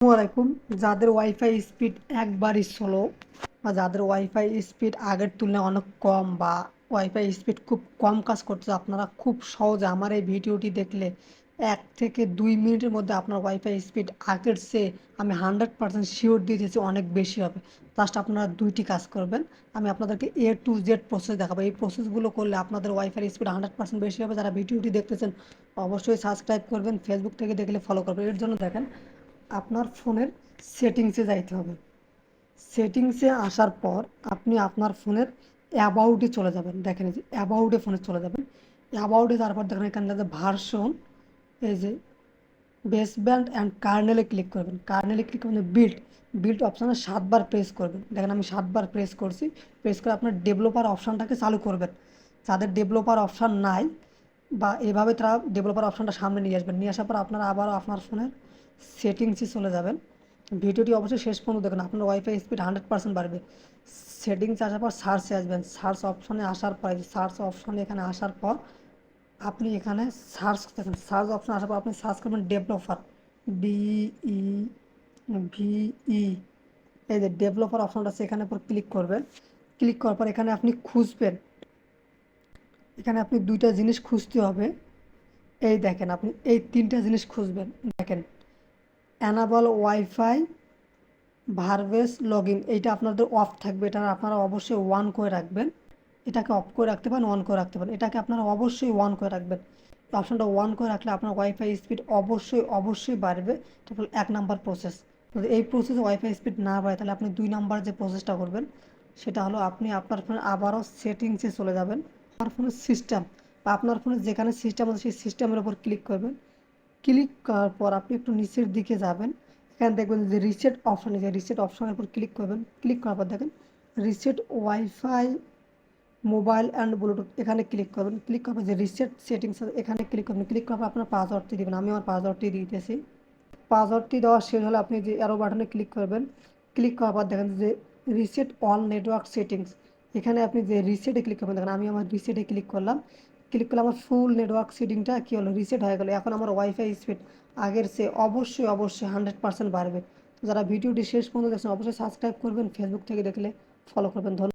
আসসালামাইকুম যাদের wifi speed একবারই স্লো বা যাদের ওয়াইফাই স্পিড আগের তুলনায় অনেক কম বা ওয়াইফাই স্পিড খুব কম কাজ করছে আপনারা খুব সহজে আমার এই ভিডিওটি দেখলে এক থেকে দুই মিনিটের মধ্যে আপনার ওয়াইফাই স্পিড আগের চেয়ে আমি হান্ড্রেড পার্সেন্ট শিওর দিয়ে দিয়েছি অনেক বেশি হবে। জাস্ট আপনারা দুইটি কাজ করবেন। আমি আপনাদেরকে এ টু জেড প্রসেস দেখাবো। এই প্রসেসগুলো করলে আপনাদের ওয়াইফাই স্পিড হান্ড্রেড পার্সেন্ট বেশি হবে। যারা ভিডিওটি দেখতেছেন, অবশ্যই সাবস্ক্রাইব করবেন। ফেসবুক থেকে দেখলে ফলো করবেন। এর জন্য দেখেন আপনার ফোনের সেটিংসে যাইতে হবে। সেটিংসে আসার পর আপনি আপনার ফোনের অ্যাবাউটে চলে যাবেন। দেখেন এই যে অ্যাবাউটে ফোনে চলে যাবেন। অ্যাবাউটে তারপর দেখেন এখানে যে ভার্সন, এই যে বেস ব্যান্ড অ্যান্ড কার্নেলে ক্লিক করবেন। কার্নেলে ক্লিক করবেন, বিল্ড বিল্ড অপশানে সাতবার প্রেস করবেন। দেখেন আমি সাতবার প্রেস করছি। প্রেস করে আপনার ডেভেলপার অপশানটাকে চালু করবেন। যাদের ডেভেলপার অপশান নাই বা এভাবে তারা ডেভেলপার অপশানটা সামনে নিয়ে আসবেন। নিয়ে আসার পর আপনারা আবারও আপনার ফোনের সেটিংসে চলে যাবেন। ভিডিওটি অবশ্যই শেষ পর্যন্ত দেখুন। আপনার ওয়াইফাই স্পিড হান্ড্রেড পার্সেন্ট বাড়বে। সেটিংসে আসার পর সার্চে আসবেন। সার্চ অপশনে আসার পর সার্চ অপশনে এখানে আসার পর আপনি এখানে সার্চ দেখেন। সার্চ অপশন আসার পর আপনি সার্চ করবেন ডেভেলপার ডিই ভিই এই যে ডেভেলপার অপশনটা এখানে পর ক্লিক করবেন। ক্লিক করার পর এখানে আপনি খুঁজবেন। এখানে আপনি দুইটা জিনিস খুঁজতে হবে। এই দেখেন, আপনি এই তিনটা জিনিস খুঁজবেন। দেখেন enable wifi verbose log in এইটা আপনাদের অফ থাকবে। এটা আপনারা অবশ্যই ওয়ান করে রাখবেন। এটাকে অফ করে রাখতে পারেন অন করে রাখতে পারেন। এটাকে আপনারা অবশ্যই ওয়ান করে রাখবেন। অপশনটা ওয়ান করে রাখলে আপনার ওয়াইফাই স্পিড অবশ্যই অবশ্যই বাড়বে। এটা হলো এক নাম্বার প্রসেস যদি এই প্রসেসে ওয়াইফাই স্পিড না বাড়ে, তাহলে আপনি দুই নাম্বার যে প্রসেসটা করবেন, সেটা হলো আপনি আপনার ফোনে আবারও সেটিংসে চলে যাবেন। আপনার ফোনের সিস্টেম বা আপনার ফোনে যেখানে সিস্টেম আছে সেই সিস্টেমের উপর ক্লিক করবেন। ক্লিক করার পর আপনি একটু নিচের দিকে যাবেন। এখানে দেখবেন যে রিসেট অপশন আছে। রিসেট অপশনের উপর ক্লিক করবেন। ক্লিক করার পর দেখেন reset wifi mobile and bluetooth এখানে ক্লিক করবেন। ক্লিক করবেন যে রিসেট সেটিংস এখানে ক্লিক করবেন। ক্লিক করার পর আপনার পাসওয়ার্ডটি দেবেন। আমি আমার পাসওয়ার্ডটি দিতেছি। পাসওয়ার্ডটি দেওয়া শেষ হলে আপনি যে অ্যারো বাটনে ক্লিক করবেন। ক্লিক করার পর দেখেন যে রিসেট অল নেটওয়ার্ক সেটিংস এখানে আপনি যে রিসেটে ক্লিক করবেন, দেখেন আমি আমার রিসেটে ক্লিক করলাম। ক্লিক করলে আমার ফুল নেটওয়ার্ক সিডিংটা কী হলো? রিসেট হয়ে গেলো। এখন আমার ওয়াইফাই স্পিড আগের সে অবশ্যই অবশ্যই হান্ড্রেড পার্সেন্ট বাড়বে। যারা ভিডিওটি শেষ পর্যন্ত দেখছেন, অবশ্যই সাবস্ক্রাইব করবেন ফেসবুক থেকে দেখলে ফলো করবেন। ধন্যবাদ।